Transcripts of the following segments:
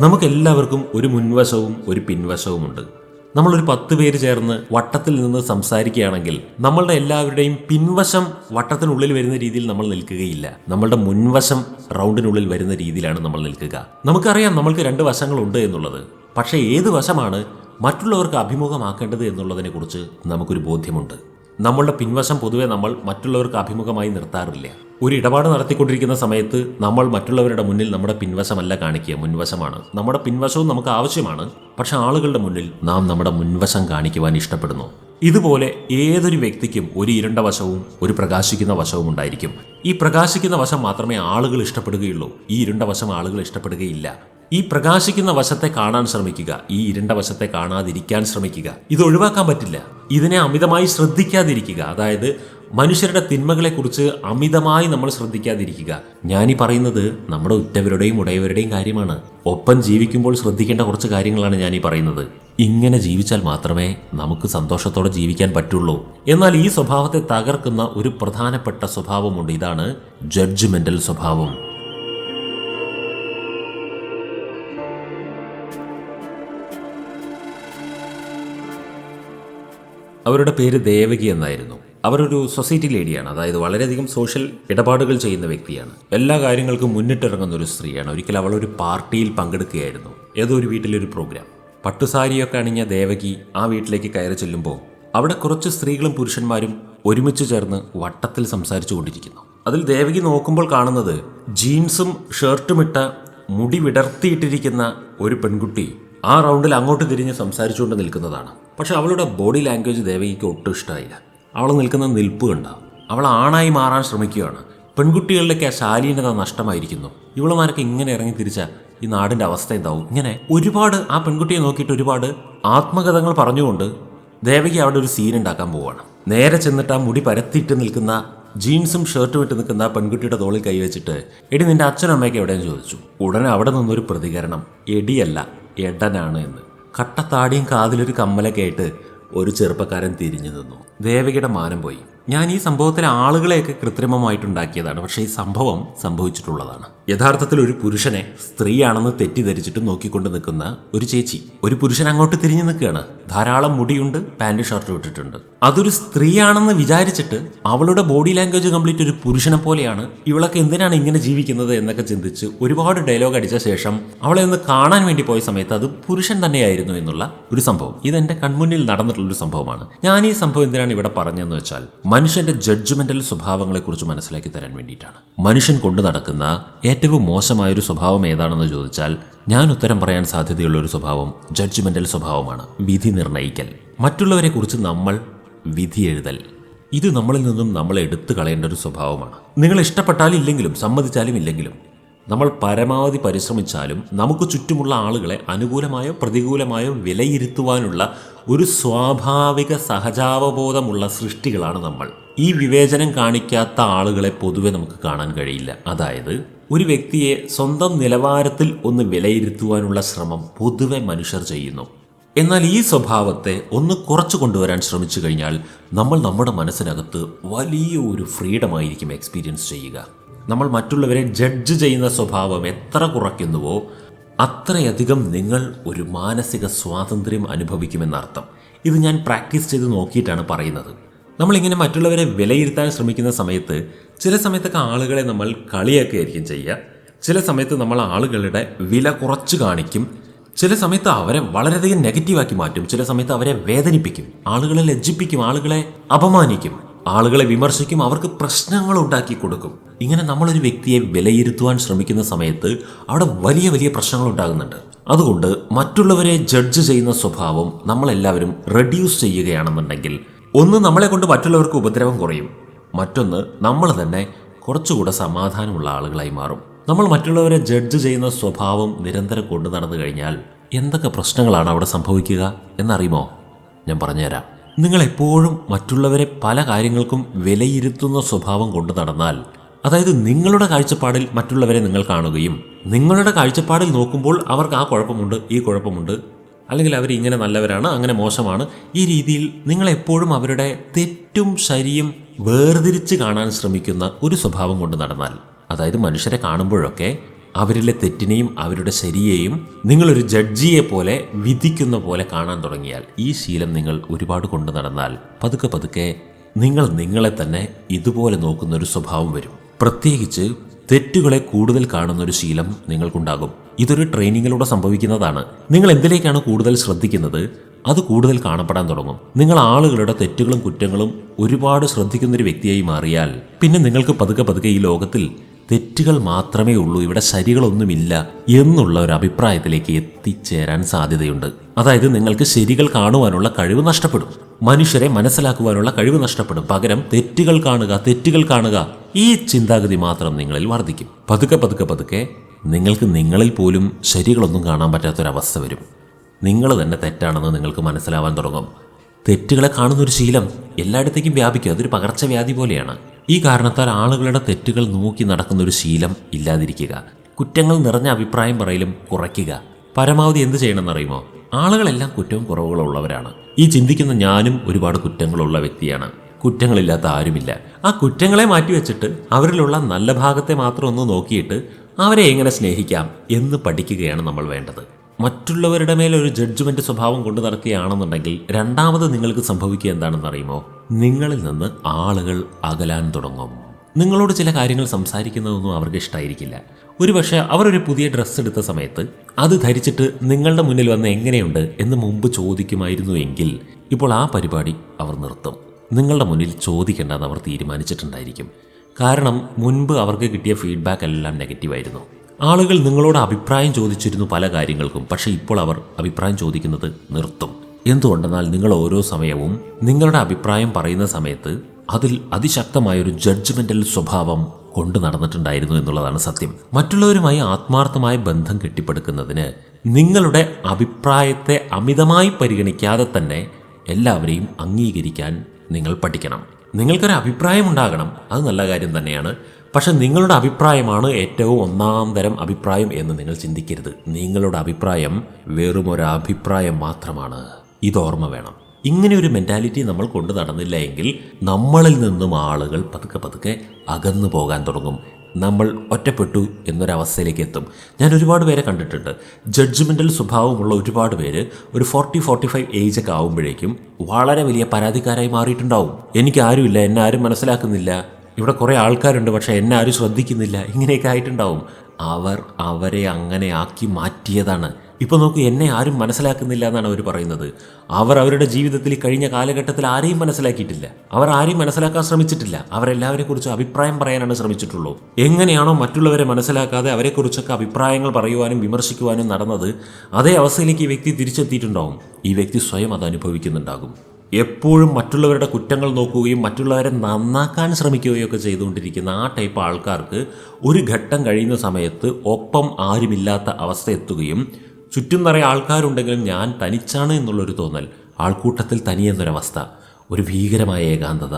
നമുക്കെല്ലാവർക്കും ഒരു മുൻവശവും ഒരു പിൻവശവുമുണ്ട്. നമ്മളൊരു പത്ത് പേര് ചേർന്ന് വട്ടത്തിൽ നിന്ന് സംസാരിക്കുകയാണെങ്കിൽ നമ്മളുടെ എല്ലാവരുടെയും പിൻവശം വട്ടത്തിനുള്ളിൽ വരുന്ന രീതിയിൽ നമ്മൾ നിൽക്കുകയില്ല. നമ്മളുടെ മുൻവശം റൗണ്ടിനുള്ളിൽ വരുന്ന രീതിയിലാണ് നമ്മൾ നിൽക്കുക. നമുക്കറിയാം നമ്മൾക്ക് രണ്ട് വശങ്ങളുണ്ട് എന്നുള്ളത്. പക്ഷേ ഏത് വശമാണ് മറ്റുള്ളവർക്ക് അഭിമുഖമാക്കേണ്ടത് എന്നുള്ളതിനെ കുറിച്ച് നമുക്കൊരു ബോധ്യമുണ്ട്. നമ്മളുടെ പിൻവശം പൊതുവെ നമ്മൾ മറ്റുള്ളവർക്ക് അഭിമുഖമായി നിർത്താറില്ല. ഒരു ഇടപാട് നടത്തിക്കൊണ്ടിരിക്കുന്ന സമയത്ത് നമ്മൾ മറ്റുള്ളവരുടെ മുന്നിൽ നമ്മുടെ പിൻവശമല്ല കാണിക്കുക മുൻവശമാണ്. നമ്മുടെ പിൻവശവും നമുക്ക് ആവശ്യമാണ്. പക്ഷെ ആളുകളുടെ മുന്നിൽ നാം നമ്മുടെ മുൻവശം കാണിക്കുവാൻ ഇഷ്ടപ്പെടുന്നു. ഇതുപോലെ ഏതൊരു വ്യക്തിക്കും ഒരു ഇരുണ്ട വശവും ഒരു പ്രകാശിക്കുന്ന വശവും ഉണ്ടായിരിക്കും. ഈ പ്രകാശിക്കുന്ന വശം മാത്രമേ ആളുകൾ ഇഷ്ടപ്പെടുകയുള്ളൂ. ഈ ഇരുണ്ട വശം ആളുകൾ ഇഷ്ടപ്പെടുകയില്ല. ഈ പ്രകാശിക്കുന്ന വശത്തെ കാണാൻ ശ്രമിക്കുക ഈ ഇരുണ്ട വശത്തെ കാണാതിരിക്കാൻ ശ്രമിക്കുക ഇത് ഒഴിവാക്കാൻ പറ്റില്ല. ഇതിനെ അമിതമായി ശ്രദ്ധിക്കാതിരിക്കുക. അതായത് മനുഷ്യരുടെ തിന്മകളെക്കുറിച്ച് അമിതമായി നമ്മൾ ശ്രദ്ധിക്കാതിരിക്കുക. ഞാനീ പറയുന്നത് നമ്മുടെ ഉറ്റവരുടെയും ഉടയവരുടെയും കാര്യമാണ്. ഒപ്പം ജീവിക്കുമ്പോൾ ശ്രദ്ധിക്കേണ്ട കുറച്ച് കാര്യങ്ങളാണ് ഞാനീ പറയുന്നത്. ഇങ്ങനെ ജീവിച്ചാൽ മാത്രമേ നമുക്ക് സന്തോഷത്തോടെ ജീവിക്കാൻ പറ്റുള്ളൂ. എന്നാൽ ഈ സ്വഭാവത്തെ തകർക്കുന്ന ഒരു പ്രധാനപ്പെട്ട സ്വഭാവമുണ്ട്. ഇതാണ് ജഡ്ജ്മെന്റൽ സ്വഭാവം. അവരുടെ പേര് ദേവകി എന്നായിരുന്നു. അവരൊരു സൊസൈറ്റി ലേഡിയാണ്. അതായത് വളരെയധികം സോഷ്യൽ ഇടപാടുകൾ ചെയ്യുന്ന വ്യക്തിയാണ്. എല്ലാ കാര്യങ്ങൾക്കും മുന്നിട്ടിറങ്ങുന്ന ഒരു സ്ത്രീയാണ്. ഒരിക്കൽ അവളൊരു പാർട്ടിയിൽ പങ്കെടുക്കുകയായിരുന്നു. ഏതോ ഒരു വീട്ടിലൊരു പ്രോഗ്രാം. പട്ടുസാരിയൊക്കെ അണിഞ്ഞ ദേവകി ആ വീട്ടിലേക്ക് കയറി ചെല്ലുമ്പോൾ അവിടെ കുറച്ച് സ്ത്രീകളും പുരുഷന്മാരും ഒരുമിച്ച് ചേർന്ന് വട്ടത്തിൽ സംസാരിച്ചു കൊണ്ടിരിക്കുന്നു. അതിൽ ദേവകി നോക്കുമ്പോൾ കാണുന്നത് ജീൻസും ഷർട്ടും ഇട്ട മുടി വിടർത്തിയിട്ടിരിക്കുന്ന ഒരു പെൺകുട്ടി ആ റൗണ്ടിൽ അങ്ങോട്ട് തിരിഞ്ഞ് സംസാരിച്ചുകൊണ്ട് നിൽക്കുന്നതാണ്. പക്ഷെ അവളുടെ ബോഡി ലാംഗ്വേജ് ദേവകിക്ക് ഒട്ടും ഇഷ്ടമായില്ല. അവൾ നിൽക്കുന്ന നിൽപ്പ് കണ്ട. അവൾ ആണായി മാറാൻ ശ്രമിക്കുകയാണ്. പെൺകുട്ടികളിലേക്ക് ആ ശാലീനത നഷ്ടമായിരിക്കുന്നു. ഇവളുമാരൊക്കെ ഇങ്ങനെ ഇറങ്ങി തിരിച്ച ഈ നാടിന്റെ അവസ്ഥ എന്താവും? ഇങ്ങനെ ഒരുപാട് ആ പെൺകുട്ടിയെ നോക്കിയിട്ട് ഒരുപാട് ആത്മകഥകൾ പറഞ്ഞുകൊണ്ട് ദേവകി അവിടെ ഒരു സീൻ ഉണ്ടാക്കാൻ പോവുകയാണ് നേരെ ചെന്നിട്ട് ആ മുടി പരത്തിയിട്ട് നിൽക്കുന്ന ജീൻസും ഷർട്ടും ഇട്ട് നിൽക്കുന്ന പെൺകുട്ടിയുടെ തോളിൽ കൈവച്ചിട്ട് എടി നിന്റെ അച്ഛനും അമ്മയൊക്കെ എവിടെയെന്ന് ചോദിച്ചു? ഉടനെ അവിടെ നിന്നൊരു പ്രതികരണം. എടിയല്ല എടനാണ് എന്ന്. കട്ടത്താടിയും കാതിലൊരു കമ്മലൊക്കെ ആയിട്ട് ഒരു ചെറുപ്പക്കാരൻ തിരിഞ്ഞു നിന്നു. ദേവകിയുടെ മാനം പോയി. ഞാൻ ഈ സംഭവത്തിലെ ആളുകളെയൊക്കെ കൃത്രിമമായിട്ടുണ്ടാക്കിയതാണ്. പക്ഷേ ഈ സംഭവം സംഭവിച്ചിട്ടുള്ളതാണ്. യഥാർത്ഥത്തിൽ ഒരു പുരുഷനെ സ്ത്രീയാണെന്ന് തെറ്റിദ്ധരിച്ചിട്ട് നോക്കിക്കൊണ്ട് നിൽക്കുന്ന ഒരു ചേച്ചി ഒരു പുരുഷൻ അങ്ങോട്ട് തിരിഞ്ഞു നിൽക്കുകയാണ്. ധാരാളം മുടിയുണ്ട് പാന്റ് ഷർട്ട് ഇട്ടിട്ടുണ്ട്. അതൊരു സ്ത്രീയാണെന്ന് വിചാരിച്ചിട്ട് അവളുടെ ബോഡി ലാംഗ്വേജ് കംപ്ലീറ്റ് ഒരു പുരുഷനെ പോലെയാണ് ഇവളൊക്കെ എന്തിനാണ് ഇങ്ങനെ ജീവിക്കുന്നത് എന്നൊക്കെ ചിന്തിച്ച് ഒരുപാട് ഡയലോഗ് അടിച്ച ശേഷം അവളെ ഒന്ന് കാണാൻ വേണ്ടി പോയ സമയത്ത് അത് പുരുഷൻ തന്നെയായിരുന്നു എന്നുള്ള ഒരു സംഭവം. ഇത് എന്റെ കൺമുന്നിൽ നടന്നിട്ടുള്ള ഒരു സംഭവമാണ്. ഞാൻ ഈ സംഭവം എന്തിനാണ് ഇവിടെ പറഞ്ഞതെന്ന് വെച്ചാൽ മനുഷ്യന്റെ ജഡ്ജ്മെന്റൽ സ്വഭാവങ്ങളെ കുറിച്ച് മനസ്സിലാക്കി തരാൻ വേണ്ടിയിട്ടാണ്. മനുഷ്യൻ കൊണ്ടു നടക്കുന്ന ഏറ്റവും മോശമായ ഒരു സ്വഭാവം ഏതാണെന്ന് ചോദിച്ചാൽ ഞാൻ ഉത്തരം പറയാൻ സാധ്യതയുള്ള ഒരു സ്വഭാവം ജഡ്ജ്മെന്റൽ സ്വഭാവമാണ്. വിധി നിർണയിക്കൽ മറ്റുള്ളവരെ കുറിച്ച് നമ്മൾ വിധി എഴുതൽ. ഇത് നമ്മളിൽ നിന്നും നമ്മളെ എടുത്തു കളയേണ്ട ഒരു സ്വഭാവമാണ്. നിങ്ങൾ ഇഷ്ടപ്പെട്ടാലും ഇല്ലെങ്കിലും സമ്മതിച്ചാലും ഇല്ലെങ്കിലും നമ്മൾ പരമാവധി പരിശ്രമിച്ചാലും നമുക്ക് ചുറ്റുമുള്ള ആളുകളെ അനുകൂലമായോ പ്രതികൂലമായോ വിലയിരുത്തുവാനുള്ള ഒരു സ്വാഭാവിക സഹജാവബോധമുള്ള സൃഷ്ടികളാണ് നമ്മൾ. ഈ വിവേചനം കാണിക്കാത്ത ആളുകളെ പൊതുവെ നമുക്ക് കാണാൻ കഴിയില്ല. അതായത് ഒരു വ്യക്തിയെ സ്വന്തം നിലവാരത്തിൽ ഒന്ന് വിലയിരുത്തുവാനുള്ള ശ്രമം പൊതുവെ മനുഷ്യർ ചെയ്യുന്നു. എന്നാൽ ഈ സ്വഭാവത്തെ ഒന്ന് കുറച്ചു കൊണ്ടുവരാൻ ശ്രമിച്ചു കഴിഞ്ഞാൽ നമ്മൾ നമ്മുടെ മനസ്സിനകത്ത് വലിയ ഒരു ഫ്രീഡമായിരിക്കും എക്സ്പീരിയൻസ് ചെയ്യുക. നമ്മൾ മറ്റുള്ളവരെ ജഡ്ജ് ചെയ്യുന്ന സ്വഭാവം എത്ര കുറയ്ക്കുന്നുവോ അത്രയധികം നിങ്ങൾ ഒരു മാനസിക സ്വാതന്ത്ര്യം അനുഭവിക്കുമെന്നർത്ഥം ഇത് ഞാൻ പ്രാക്ടീസ് ചെയ്ത് നോക്കിയിട്ടാണ് പറയുന്നത്. നമ്മളിങ്ങനെ മറ്റുള്ളവരെ വിലയിരുത്താൻ ശ്രമിക്കുന്ന സമയത്ത് ചില സമയത്തൊക്കെ ആളുകളെ നമ്മൾ കളിയൊക്കെ ആയിരിക്കും ചെയ്യുക. ചില സമയത്ത് നമ്മൾ ആളുകളുടെ വില കുറച്ച് കാണിക്കും. ചില സമയത്ത് അവരെ വളരെയധികം നെഗറ്റീവാക്കി മാറ്റും. ചില സമയത്ത് അവരെ വേദനിപ്പിക്കും. ആളുകളെ ലജ്ജിപ്പിക്കും. ആളുകളെ അപമാനിക്കും. ആളുകളെ വിമർശിക്കും അവർക്ക് പ്രശ്നങ്ങൾ ഉണ്ടാക്കി കൊടുക്കും. ഇങ്ങനെ നമ്മളൊരു വ്യക്തിയെ വിലയിരുത്തുവാൻ ശ്രമിക്കുന്ന സമയത്ത് അവിടെ വലിയ വലിയ പ്രശ്നങ്ങൾ ഉണ്ടാകുന്നുണ്ട്. അതുകൊണ്ട് മറ്റുള്ളവരെ ജഡ്ജ് ചെയ്യുന്ന സ്വഭാവം നമ്മളെല്ലാവരും റെഡ്യൂസ് ചെയ്യുകയാണെന്നുണ്ടെങ്കിൽ ഒന്ന് നമ്മളെ കൊണ്ട് മറ്റുള്ളവർക്ക് ഉപദ്രവം കുറയും. മറ്റൊന്ന് നമ്മൾ തന്നെ കുറച്ചുകൂടെ സമാധാനമുള്ള ആളുകളായി മാറും. നമ്മൾ മറ്റുള്ളവരെ ജഡ്ജ് ചെയ്യുന്ന സ്വഭാവം നിരന്തരം കൊണ്ടു നടന്നു കഴിഞ്ഞാൽ എന്തൊക്കെ പ്രശ്നങ്ങളാണ് അവിടെ സംഭവിക്കുക എന്നറിയുമോ? ഞാൻ പറഞ്ഞുതരാം. നിങ്ങൾ എപ്പോഴും മറ്റുള്ളവരെ പല കാര്യങ്ങൾക്കും വിലയിരുത്തുന്ന സ്വഭാവം കൊണ്ട് നടന്നാൽ അതായത് നിങ്ങളുടെ കാഴ്ചപ്പാടിൽ മറ്റുള്ളവരെ നിങ്ങൾ കാണുകയും നിങ്ങളുടെ കാഴ്ചപ്പാടിൽ നോക്കുമ്പോൾ അവർക്ക് ആ കുഴപ്പമുണ്ട് ഈ കുഴപ്പമുണ്ട് അല്ലെങ്കിൽ അവർ ഇങ്ങനെ നല്ലവരാണ് അങ്ങനെ മോശമാണ് ഈ രീതിയിൽ നിങ്ങൾ എപ്പോഴും അവരുടെ തെറ്റും ശരിയും വേർതിരിച്ച് കാണാൻ ശ്രമിക്കുന്ന ഒരു സ്വഭാവം കൊണ്ട് നടന്നാൽ അതായത് മനുഷ്യരെ കാണുമ്പോഴൊക്കെ അവരിലെ തെറ്റിനെയും അവരുടെ ശരിയെയും നിങ്ങളൊരു ജഡ്ജിയെ പോലെ വിധിക്കുന്ന പോലെ കാണാൻ തുടങ്ങിയാൽ ഈ ശീലം നിങ്ങൾ ഒരുപാട് കൊണ്ടു നടന്നാൽ പതുക്കെ പതുക്കെ നിങ്ങൾ നിങ്ങളെ തന്നെ ഇതുപോലെ നോക്കുന്ന ഒരു സ്വഭാവം വരും. പ്രത്യേകിച്ച് തെറ്റുകളെ കൂടുതൽ കാണുന്ന ഒരു ശീലം നിങ്ങൾക്കുണ്ടാകും. ഇതൊരു ട്രെയിനിങ്ങിലൂടെ സംഭവിക്കുന്നതാണ്. നിങ്ങൾ എന്തിലേക്കാണ് കൂടുതൽ ശ്രദ്ധിക്കുന്നത്? അത് കൂടുതൽ കാണപ്പെടാൻ തുടങ്ങും. നിങ്ങൾ ആളുകളുടെ തെറ്റുകളും കുറ്റങ്ങളും ഒരുപാട് ശ്രദ്ധിക്കുന്നൊരു വ്യക്തിയായി മാറിയാൽ പിന്നെ നിങ്ങൾക്ക് പതുക്കെ പതുക്കെ ഈ ലോകത്തിൽ തെറ്റുകൾ മാത്രമേ ഉള്ളൂ. ഇവിടെ ശരികളൊന്നുമില്ല എന്നുള്ള ഒരു അഭിപ്രായത്തിലേക്ക് എത്തിച്ചേരാൻ സാധ്യതയുണ്ട്. അതായത് നിങ്ങൾക്ക് ശരികൾ കാണുവാനുള്ള കഴിവ് നഷ്ടപ്പെടും. മനുഷ്യരെ മനസ്സിലാക്കുവാനുള്ള കഴിവ് നഷ്ടപ്പെടും. പകരം തെറ്റുകൾ കാണുക തെറ്റുകൾ കാണുക ഈ ചിന്താഗതി മാത്രം നിങ്ങളിൽ വർദ്ധിക്കും. പതുക്കെ പതുക്കെ പതുക്കെ നിങ്ങൾക്ക് നിങ്ങളിൽ പോലും ശരികളൊന്നും കാണാൻ പറ്റാത്തൊരവസ്ഥ വരും. നിങ്ങൾ തന്നെ തെറ്റാണെന്ന് നിങ്ങൾക്ക് മനസ്സിലാവാൻ തുടങ്ങും. തെറ്റുകളെ കാണുന്നൊരു ശീലം എല്ലായിടത്തേക്കും വ്യാപിക്കും. അതൊരു പകർച്ചവ്യാധി പോലെയാണ്. ഈ കാരണത്താൽ ആളുകളുടെ തെറ്റുകൾ നോക്കി നടക്കുന്ന ഒരു ശീലം ഇല്ലാതിരിക്കുക. കുറ്റങ്ങൾ നിറഞ്ഞ അഭിപ്രായം പറയലും കുറയ്ക്കുക. പരമാവധി എന്ത് ചെയ്യണമെന്നറിയുമോ? ആളുകളെല്ലാം കുറ്റവും കുറവുകളുള്ളവരാണ് ഈ ചിന്തിക്കുന്ന ഞാനും ഒരുപാട് കുറ്റങ്ങളുള്ള വ്യക്തിയാണ്. കുറ്റങ്ങളില്ലാത്ത ആരുമില്ല. ആ കുറ്റങ്ങളെ മാറ്റിവെച്ചിട്ട് അവരിലുള്ള നല്ല ഭാഗത്തെ മാത്രം ഒന്ന് നോക്കിയിട്ട് അവരെ എങ്ങനെ സ്നേഹിക്കാം എന്ന് പഠിക്കുകയാണ് നമ്മൾ വേണ്ടത്. മറ്റുള്ളവരുടെ മേലെ ഒരു ജഡ്ജ്മെന്റ് സ്വഭാവം കൊണ്ടു നടക്കുകയാണെന്നുണ്ടെങ്കിൽ രണ്ടാമത് നിങ്ങൾക്ക് സംഭവിക്കുക എന്താണെന്ന് അറിയുമോ നിങ്ങളിൽ നിന്ന് ആളുകൾ അകലാൻ തുടങ്ങും. നിങ്ങളോട് ചില കാര്യങ്ങൾ സംസാരിക്കുന്നതൊന്നും അവർക്ക് ഇഷ്ടമായിരിക്കില്ല ഒരുപക്ഷെ അവരൊരു പുതിയ ഡ്രസ്സ് എടുത്ത സമയത്ത് അത് ധരിച്ചിട്ട് നിങ്ങളുടെ മുന്നിൽ വന്ന് എങ്ങനെയുണ്ട് എന്ന് മുമ്പ് ചോദിക്കുമായിരുന്നു എങ്കിൽ ഇപ്പോൾ ആ പരിപാടി അവർ നിർത്തും. നിങ്ങളുടെ മുന്നിൽ ചോദിക്കേണ്ടെന്ന് അവർ തീരുമാനിച്ചിട്ടുണ്ടായിരിക്കും. കാരണം മുൻപ് അവർക്ക് കിട്ടിയ ഫീഡ്ബാക്ക് എല്ലാം നെഗറ്റീവായിരുന്നു ആളുകൾ നിങ്ങളോട് അഭിപ്രായം ചോദിച്ചിരുന്നു പല കാര്യങ്ങൾക്കും പക്ഷേ ഇപ്പോൾ അവർ അഭിപ്രായം ചോദിക്കുന്നത് നിർത്തും. എന്തുകൊണ്ടെന്നാൽ നിങ്ങൾ ഓരോ സമയവും നിങ്ങളുടെ അഭിപ്രായം പറയുന്ന സമയത്ത് അതിൽ അതിശക്തമായൊരു ജഡ്ജ്മെന്റൽ സ്വഭാവം കൊണ്ടു നടന്നിട്ടുണ്ടായിരുന്നു എന്നുള്ളതാണ് സത്യം. മറ്റുള്ളവരുമായി ആത്മാർത്ഥമായ ബന്ധം കെട്ടിപ്പടുക്കുന്നതിന് നിങ്ങളുടെ അഭിപ്രായത്തെ അമിതമായി പരിഗണിക്കാതെ തന്നെ എല്ലാവരെയും അംഗീകരിക്കാൻ നിങ്ങൾ പഠിക്കണം. നിങ്ങൾക്കൊരു അഭിപ്രായം ഉണ്ടാകണം. അത് നല്ല കാര്യം തന്നെയാണ്. പക്ഷെ നിങ്ങളുടെ അഭിപ്രായമാണ് ഏറ്റവും ഒന്നാം തരം അഭിപ്രായം എന്ന് നിങ്ങൾ ചിന്തിക്കരുത്. നിങ്ങളുടെ അഭിപ്രായം വെറും ഒരു അഭിപ്രായം മാത്രമാണ്. ഇത് ഓർമ്മ വേണം. ഇങ്ങനെ ഒരു മെന്റാലിറ്റി നമ്മൾ കൊണ്ടു നടന്നില്ല എങ്കിൽ നമ്മളിൽ നിന്നും ആളുകൾ പതുക്കെ പതുക്കെ അകന്നു പോകാൻ തുടങ്ങും. നമ്മൾ ഒറ്റപ്പെട്ടു എന്നൊരവസ്ഥയിലേക്ക് എത്തും. ഞാൻ ഒരുപാട് പേരെ കണ്ടിട്ടുണ്ട്. ജഡ്ജ്മെന്റൽ സ്വഭാവമുള്ള ഒരുപാട് പേര് ഒരു ഫോർട്ടി ഫോർട്ടി ഫൈവ് ഏജ് ഒക്കെ ആകുമ്പോഴേക്കും വളരെ വലിയ പരാതിക്കാരായി മാറിയിട്ടുണ്ടാവും. എനിക്ക് ആരുമില്ല എന്നെ ആരും മനസ്സിലാക്കുന്നില്ല. ഇവിടെ കുറേ ആൾക്കാരുണ്ട് പക്ഷേ എന്നെ ആരും ശ്രദ്ധിക്കുന്നില്ല. ഇങ്ങനെയൊക്കെ ആയിട്ടുണ്ടാവും. അവർ അവരെ അങ്ങനെ ആക്കി മാറ്റിയതാണ്. ഇപ്പോൾ നോക്കൂ എന്നെ ആരും മനസ്സിലാക്കുന്നില്ല എന്നാണ് അവർ പറയുന്നത്. അവർ അവരുടെ ജീവിതത്തിൽ കഴിഞ്ഞ കാലഘട്ടത്തിൽ ആരെയും മനസ്സിലാക്കിയിട്ടില്ല. അവർ ആരെയും മനസ്സിലാക്കാൻ ശ്രമിച്ചിട്ടില്ല. അവരെല്ലാവരെ കുറിച്ച് അഭിപ്രായം പറയാനാണ് ശ്രമിച്ചിട്ടുള്ളൂ. എങ്ങനെയാണോ മറ്റുള്ളവരെ മനസ്സിലാക്കാതെ അവരെക്കുറിച്ചൊക്കെ അഭിപ്രായങ്ങൾ പറയുവാനും വിമർശിക്കുവാനും നടന്നത് അതേ അവസ്ഥയിലേക്ക് ഈ വ്യക്തി തിരിച്ചെത്തിയിട്ടുണ്ടാവും. ഈ വ്യക്തി സ്വയം അത് അനുഭവിക്കുന്നുണ്ടാകും. എപ്പോഴും മറ്റുള്ളവരുടെ കുറ്റങ്ങൾ നോക്കുകയും മറ്റുള്ളവരെ നന്നാക്കാൻ ശ്രമിക്കുകയും ഒക്കെ ചെയ്തുകൊണ്ടിരിക്കുന്ന ആ ടൈപ്പ് ആൾക്കാർക്ക് ഒരു ഘട്ടം കഴിയുന്ന സമയത്ത് ഒപ്പം ആരുമില്ലാത്ത അവസ്ഥ എത്തുകയും ചുറ്റും നിറയെ ആൾക്കാരുണ്ടെങ്കിലും ഞാൻ തനിച്ചാണ് എന്നുള്ളൊരു തോന്നൽ ആൾക്കൂട്ടത്തിൽ തനിയെന്നൊരവസ്ഥ ഒരു ഭീകരമായ ഏകാന്തത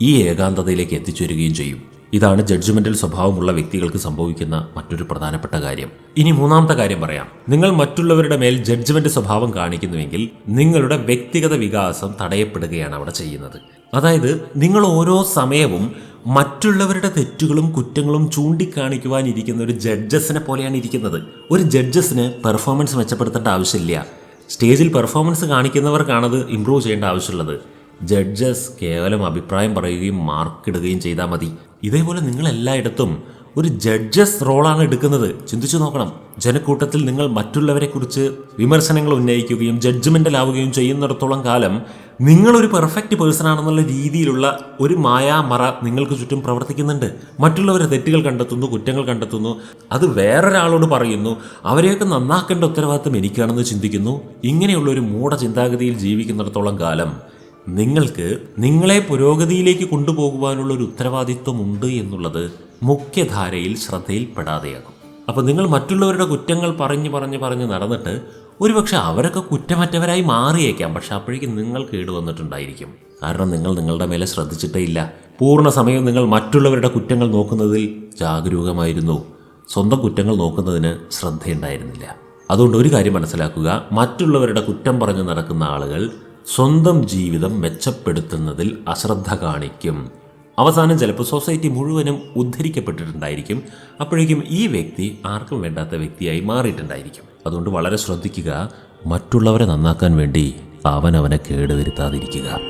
ഈ ഏകാന്തതയിലേക്ക് എത്തിച്ചേരുകയും ചെയ്യും. ഇതാണ് ജഡ്ജ്മെന്റൽ സ്വഭാവമുള്ള വ്യക്തികൾക്ക് സംഭവിക്കുന്ന മറ്റൊരു പ്രധാനപ്പെട്ട കാര്യം. ഇനി മൂന്നാമത്തെ കാര്യം പറയാം. നിങ്ങൾ മറ്റുള്ളവരുടെ മേൽ ജഡ്ജ്മെന്റ് സ്വഭാവം കാണിക്കുന്നുവെങ്കിൽ നിങ്ങളുടെ വ്യക്തിഗത വികാസം തടയപ്പെടുകയാണ് അവിടെ ചെയ്യുന്നത്. അതായത് നിങ്ങൾ ഓരോ സമയവും മറ്റുള്ളവരുടെ തെറ്റുകളും കുറ്റങ്ങളും ചൂണ്ടിക്കാണിക്കുവാനിരിക്കുന്ന ഒരു ജഡ്ജസിനെ പോലെയാണ് ഇരിക്കുന്നത്. ഒരു ജഡ്ജസിന് പെർഫോമൻസ് മെച്ചപ്പെടുത്തേണ്ട ആവശ്യമില്ല. സ്റ്റേജിൽ പെർഫോമൻസ് കാണിക്കുന്നവർക്കാണത് ഇമ്പ്രൂവ് ചെയ്യേണ്ട ആവശ്യമുള്ളത്. ജഡ്ജസ് കേവലം അഭിപ്രായം പറയുകയും മാർക്കിടുകയും ചെയ്താൽ മതി. ഇതേപോലെ നിങ്ങൾ എല്ലായിടത്തും ഒരു ജഡ്ജസ് റോളാണ് എടുക്കുന്നത്. ചിന്തിച്ചു നോക്കണം. ജനക്കൂട്ടത്തിൽ നിങ്ങൾ മറ്റുള്ളവരെക്കുറിച്ച് വിമർശനങ്ങൾ ഉന്നയിക്കുകയും ജഡ്ജ്മെന്റലാവുകയും ചെയ്യുന്നിടത്തോളം കാലം നിങ്ങളൊരു പെർഫെക്റ്റ് പേഴ്സൺ ആണെന്നുള്ള രീതിയിലുള്ള ഒരു മായാമറ നിങ്ങൾക്ക് ചുറ്റും പ്രവർത്തിക്കുന്നുണ്ട്. മറ്റുള്ളവരെ തെറ്റുകൾ കണ്ടെത്തുന്നു കുറ്റങ്ങൾ കണ്ടെത്തുന്നു. അത് വേറൊരാളോട് പറയുന്നു. അവരെയൊക്കെ നന്നാക്കേണ്ട ഉത്തരവാദിത്തം എനിക്കാണെന്ന് ചിന്തിക്കുന്നു. ഇങ്ങനെയുള്ള ഒരു മൂഢ ചിന്താഗതിയിൽ ജീവിക്കുന്നിടത്തോളം കാലം നിങ്ങൾക്ക് നിങ്ങളെ പുരോഗതിയിലേക്ക് കൊണ്ടുപോകുവാനുള്ള ഒരു ഉത്തരവാദിത്വമുണ്ട് എന്നുള്ളത് മുഖ്യധാരയിൽ ശ്രദ്ധയിൽപ്പെടാതെയാകും. അപ്പോൾ നിങ്ങൾ മറ്റുള്ളവരുടെ കുറ്റങ്ങൾ പറഞ്ഞ് പറഞ്ഞ് പറഞ്ഞ് നടന്നിട്ട് ഒരുപക്ഷെ അവരൊക്കെ കുറ്റമറ്റവരായി മാറിയേക്കാം. പക്ഷെ അപ്പോഴേക്കും നിങ്ങൾ കേടുവന്നിട്ടുണ്ടായിരിക്കും കാരണം നിങ്ങൾ നിങ്ങളുടെ മേലെ ശ്രദ്ധിച്ചിട്ടേ ഇല്ല. പൂർണ സമയം നിങ്ങൾ മറ്റുള്ളവരുടെ കുറ്റങ്ങൾ നോക്കുന്നതിൽ ജാഗരൂകമായിരുന്നു. സ്വന്തം കുറ്റങ്ങൾ നോക്കുന്നതിന് ശ്രദ്ധയുണ്ടായിരുന്നില്ല. അതുകൊണ്ട് ഒരു കാര്യം മനസ്സിലാക്കുക മറ്റുള്ളവരുടെ കുറ്റം പറഞ്ഞു നടക്കുന്ന ആളുകൾ സ്വന്തം ജീവിതം മെച്ചപ്പെടുത്തുന്നതിൽ അശ്രദ്ധ കാണിക്കും. അവസാനം ചിലപ്പോൾ സൊസൈറ്റി മുഴുവനും ഉദ്ധരിക്കപ്പെട്ടിട്ടുണ്ടായിരിക്കും. അപ്പോഴേക്കും ഈ വ്യക്തി ആർക്കും വേണ്ടാത്ത വ്യക്തിയായി മാറിയിട്ടുണ്ടായിരിക്കും. അതുകൊണ്ട് വളരെ ശ്രദ്ധിക്കുക മറ്റുള്ളവരെ നന്നാക്കാൻ വേണ്ടി അവൻ അവനെ കേടുവരുത്താതിരിക്കുക.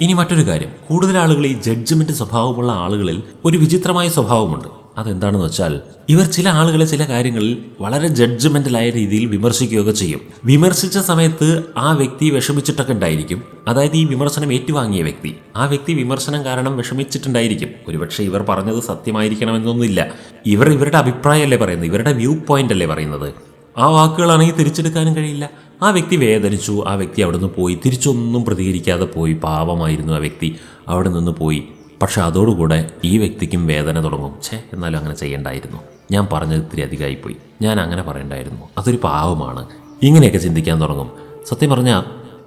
ഇനി മറ്റൊരു കാര്യം. കൂടുതൽ ആളുകൾ ഈ ജഡ്ജ്മെന്റ് സ്വഭാവമുള്ള ആളുകളിൽ ഒരു വിചിത്രമായ സ്വഭാവമുണ്ട്. അതെന്താണെന്ന് വെച്ചാൽ ഇവർ ചില ആളുകളെ ചില കാര്യങ്ങളിൽ വളരെ ജഡ്ജ്മെന്റലായ രീതിയിൽ വിമർശിക്കുകയൊക്കെ ചെയ്യും. വിമർശിച്ച സമയത്ത് ആ വ്യക്തി വിഷമിച്ചിട്ടൊക്കെ ഉണ്ടായിരിക്കും. അതായത് ഈ വിമർശനം ഏറ്റുവാങ്ങിയ വ്യക്തി. ആ വ്യക്തി വിമർശനം കാരണം വിഷമിച്ചിട്ടുണ്ടായിരിക്കും. ഒരുപക്ഷെ ഇവർ പറഞ്ഞത് സത്യമായിരിക്കണമെന്നൊന്നുമില്ല. ഇവർ ഇവരുടെ അഭിപ്രായമല്ലേ പറയുന്നത്? ഇവരുടെ വ്യൂ പോയിന്റ് അല്ലേ പറയുന്നത്? ആ വാക്കുകളാണെങ്കിൽ തിരിച്ചെടുക്കാനും കഴിയില്ല. ആ വ്യക്തി വേദനിച്ചു. ആ വ്യക്തി അവിടെ നിന്ന് പോയി. തിരിച്ചൊന്നും പ്രതികരിക്കാതെ പോയി. പാവമായിരുന്നു ആ വ്യക്തി. അവിടെ നിന്ന് പോയി. പക്ഷെ അതോടുകൂടെ ഈ വ്യക്തിക്കും വേദന തുടങ്ങും. ഛേ എന്നാലും അങ്ങനെ ചെയ്യണ്ടായിരുന്നു. ഞാൻ പറഞ്ഞത് ഇത്തിരി അധികമായിപ്പോയി. ഞാൻ അങ്ങനെ പറയണ്ടായിരുന്നു. അതൊരു പാവമാണ്. ഇങ്ങനെയൊക്കെ ചിന്തിക്കാൻ തുടങ്ങും. സത്യം പറഞ്ഞാൽ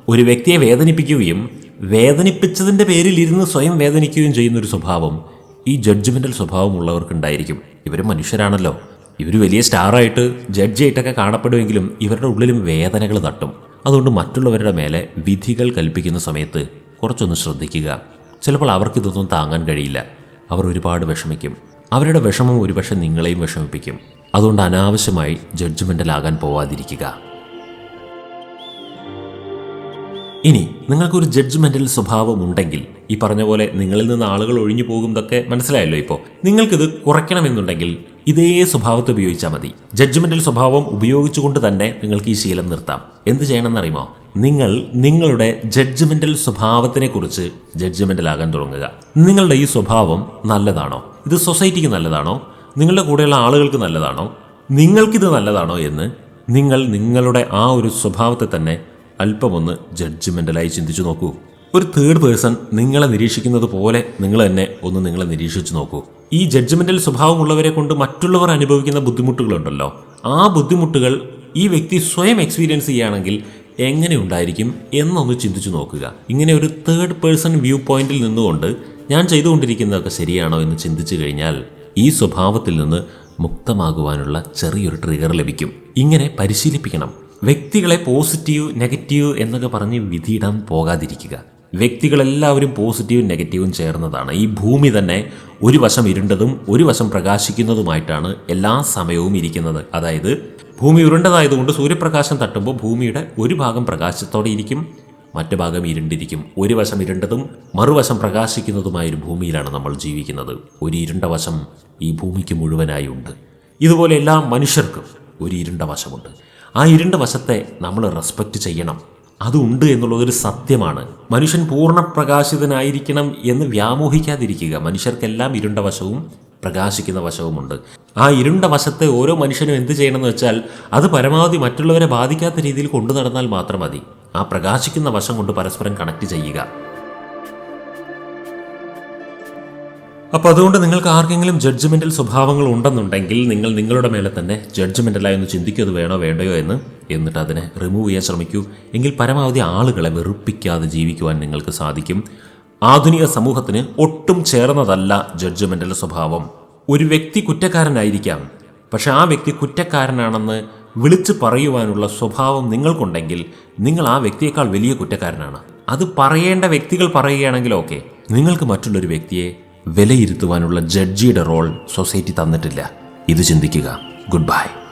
ഒരു വ്യക്തിയെ വേദനിപ്പിക്കുകയും വേദനിപ്പിച്ചതിന്റെ പേരിൽ ഇരുന്ന് സ്വയം വേദനിക്കുകയും ചെയ്യുന്ന ഒരു സ്വഭാവം ഈ ജഡ്ജ്മെന്റൽ സ്വഭാവമുള്ളവർക്കുണ്ടായിരിക്കും. ഇവർ മനുഷ്യരാണല്ലോ. ഇവർ വലിയ സ്റ്റാറായിട്ട് ജഡ്ജായിട്ടൊക്കെ കാണപ്പെടുമെങ്കിലും ഇവരുടെ ഉള്ളിലും വേദനകൾ തട്ടും. അതുകൊണ്ട് മറ്റുള്ളവരുടെ മേലെ വിധികൾ കൽപ്പിക്കുന്ന സമയത്ത് കുറച്ചൊന്ന് ശ്രദ്ധിക്കുക. ചിലപ്പോൾ അവർക്കിതൊന്നും താങ്ങാൻ കഴിയില്ല. അവർ ഒരുപാട് വിഷമിക്കും. അവരുടെ വിഷമം ഒരുപക്ഷെ നിങ്ങളെയും വിഷമിപ്പിക്കും. അതുകൊണ്ട് അനാവശ്യമായി ജഡ്ജ്മെന്റലാകാൻ പോവാതിരിക്കുക. ഇനി നിങ്ങൾക്കൊരു ജഡ്ജ്മെന്റൽ സ്വഭാവം ഉണ്ടെങ്കിൽ ഈ പറഞ്ഞ പോലെ നിങ്ങളിൽ നിന്ന് ആളുകൾ ഒഴിഞ്ഞു പോകുന്നതൊക്കെ മനസ്സിലായല്ലോ ഇപ്പോൾ നിങ്ങൾക്കിത് കുറയ്ക്കണമെന്നുണ്ടെങ്കിൽ ഇതേ സ്വഭാവത്തെ ഉപയോഗിച്ചാൽ മതി. ജഡ്ജ്മെന്റൽ സ്വഭാവം ഉപയോഗിച്ചുകൊണ്ട് തന്നെ നിങ്ങൾക്ക് ഈ ശീലം നിർത്താം. എന്ത് ചെയ്യണമെന്നറിയുമോ? നിങ്ങൾ നിങ്ങളുടെ ജഡ്ജ്മെന്റൽ സ്വഭാവത്തിനെ കുറിച്ച് ജഡ്ജ്മെന്റലാകാൻ തുടങ്ങുക. നിങ്ങളുടെ ഈ സ്വഭാവം നല്ലതാണോ? ഇത് സൊസൈറ്റിക്ക് നല്ലതാണോ? നിങ്ങളുടെ കൂടെയുള്ള ആളുകൾക്ക് നല്ലതാണോ? നിങ്ങൾക്കിത് നല്ലതാണോ എന്ന് നിങ്ങൾ നിങ്ങളുടെ ആ ഒരു സ്വഭാവത്തെ തന്നെ അല്പമൊന്ന് ജഡ്ജ്മെന്റലായി ചിന്തിച്ചു നോക്കൂ. ഒരു തേർഡ് പേഴ്സൺ നിങ്ങളെ നിരീക്ഷിക്കുന്നത് പോലെ നിങ്ങൾ തന്നെ ഒന്ന് നിങ്ങളെ നിരീക്ഷിച്ചു നോക്കൂ. ഈ ജഡ്ജ്മെന്റൽ സ്വഭാവമുള്ളവരെ കൊണ്ട് മറ്റുള്ളവർ അനുഭവിക്കുന്ന ബുദ്ധിമുട്ടുകളുണ്ടല്ലോ. ആ ബുദ്ധിമുട്ടുകൾ ഈ വ്യക്തി സ്വയം എക്സ്പീരിയൻസ് ചെയ്യുകയാണെങ്കിൽ എങ്ങനെ ഉണ്ടായിരിക്കും എന്നൊന്ന് ചിന്തിച്ചു നോക്കുക. ഇങ്ങനെ ഒരു തേർഡ് പേഴ്സൺ വ്യൂ പോയിന്റിൽ നിന്നുകൊണ്ട് ഞാൻ ചെയ്തുകൊണ്ടിരിക്കുന്നതൊക്കെ ശരിയാണോ എന്ന് ചിന്തിച്ചു കഴിഞ്ഞാൽ ഈ സ്വഭാവത്തിൽ നിന്ന് മുക്തമാകുവാനുള്ള ചെറിയൊരു ട്രിഗർ ലഭിക്കും. ഇങ്ങനെ പരിശീലിപ്പിക്കണം. വ്യക്തികളെ പോസിറ്റീവ് നെഗറ്റീവ് എന്നൊക്കെ പറഞ്ഞ് വിധിയിടാൻ പോകാതിരിക്കുക. വ്യക്തികളെല്ലാവരും പോസിറ്റീവും നെഗറ്റീവും ചേർന്നതാണ്. ഈ ഭൂമി തന്നെ ഒരു വശം ഇരുണ്ടതും ഒരു വശം പ്രകാശിക്കുന്നതുമായിട്ടാണ് എല്ലാ സമയവും ഇരിക്കുന്നത്. അതായത് ഭൂമി ഉരുണ്ടതായതുകൊണ്ട് സൂര്യപ്രകാശം തട്ടുമ്പോൾ ഭൂമിയുടെ ഒരു ഭാഗം പ്രകാശത്തോടെ ഇരിക്കും മറ്റു ഭാഗം ഇരുണ്ടിരിക്കും. ഒരു വശം ഇരുണ്ടതും മറുവശം പ്രകാശിക്കുന്നതുമായ ഒരു ഭൂമിയിലാണ് നമ്മൾ ജീവിക്കുന്നത്. ഒരു ഇരുണ്ട വശം ഈ ഭൂമിക്ക് മുഴുവനായി ഉണ്ട്. ഇതുപോലെ എല്ലാ മനുഷ്യർക്കും ഒരു ഇരുണ്ട വശമുണ്ട്. ആ ഇരുണ്ട വശത്തെ നമ്മൾ റെസ്പെക്റ്റ് ചെയ്യണം. അതുണ്ട് എന്നുള്ളതൊരു സത്യമാണ്. മനുഷ്യൻ പൂർണ പ്രകാശിതനായിരിക്കണം എന്ന് വ്യാമോഹിക്കാതിരിക്കുക. മനുഷ്യർക്കെല്ലാം ഇരുണ്ട വശവും പ്രകാശിക്കുന്ന വശവുമുണ്ട്. ആ ഇരുണ്ട വശത്തെ ഓരോ മനുഷ്യനും എന്ത് ചെയ്യണമെന്ന് വെച്ചാൽ അത് പരമാവധി മറ്റുള്ളവരെ ബാധിക്കാത്ത രീതിയിൽ കൊണ്ടു നടന്നാൽ മാത്രം മതി. ആ പ്രകാശിക്കുന്ന വശം കൊണ്ട് പരസ്പരം കണക്ട് ചെയ്യുക. അപ്പോൾ അതുകൊണ്ട് നിങ്ങൾക്ക് ആർക്കെങ്കിലും ജഡ്ജ്മെന്റൽ സ്വഭാവങ്ങൾ ഉണ്ടെന്നുണ്ടെങ്കിൽ നിങ്ങൾ നിങ്ങളുടെ മേലെ തന്നെ ജഡ്ജ്മെന്റലായി ഒന്ന് ചിന്തിക്കുന്നത് വേണോ വേണ്ടയോ എന്ന് എന്നിട്ട് അതിനെ റിമൂവ് ചെയ്യാൻ ശ്രമിക്കൂ. എങ്കിൽ പരമാവധി ആളുകളെ വെറുപ്പിക്കാതെ ജീവിക്കുവാൻ നിങ്ങൾക്ക് സാധിക്കും. ആധുനിക സമൂഹത്തിന് ഒട്ടും ചേർന്നതല്ല ജഡ്ജ്മെന്റൽ സ്വഭാവം. ഒരു വ്യക്തി കുറ്റക്കാരനായിരിക്കാം പക്ഷെ ആ വ്യക്തി കുറ്റക്കാരനാണെന്ന് വിളിച്ചു പറയുവാനുള്ള സ്വഭാവം നിങ്ങൾക്കുണ്ടെങ്കിൽ നിങ്ങൾ ആ വ്യക്തിയേക്കാൾ വലിയ കുറ്റക്കാരനാണ്. അത് പറയേണ്ട വ്യക്തികൾ പറയുകയാണെങ്കിൽ ഓക്കെ. നിങ്ങൾക്ക് മറ്റുള്ളൊരു വ്യക്തിയെ വിലയിരുത്തുവാനുള്ള ജഡ്ജിയുടെ റോൾ സൊസൈറ്റി തന്നിട്ടില്ല. ഇത് ചിന്തിക്കുക. Good bye.